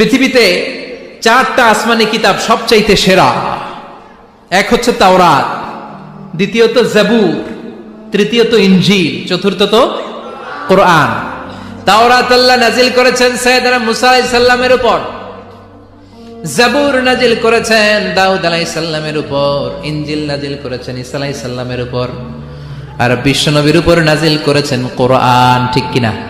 পৃথিবীতে চারটা আসমানি কিতাব সবচাইতে সেরা। এক হচ্ছে তাওরাত, দ্বিতীয়ত জাবুর, তৃতীয়ত ইঞ্জিল চতুর্থত কোরআন। তাওরাত আল্লাহ নাজিল করেছেন সৈয়দনা মুসা আলাইহিস সালামের উপর। জাবুর নাজিল করেছেন দাউদ আলাইহিস সালামের উপর ইঞ্জিল নাজিল করেছেন ঈসা আলাইহিস উপর। আর বিশ্বনবীর উপর নাজিল করেছেন কোরআন, ঠিক কিনা?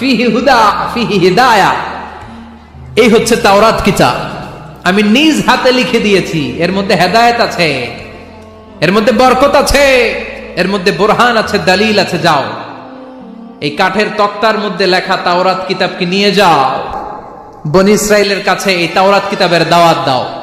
ফিহি হুদা ফিহি হিদায়া। এই হচ্ছে তাওরাত কিতাব। আমি নিজ হাতে লিখে দিয়েছি। এর মধ্যে হেদায়েত আছে, এর মধ্যে বরকত আছে, এর মধ্যে বোরহান আছে, দলিল আছে, যাও। এই কাঠের তক্তার মধ্যে লেখা তাওরাত কিতাবকে নিয়ে যাও। বনি ইসরায়েলের কাছে এই তাওরাত কিতাবের দাওয়াত দাও।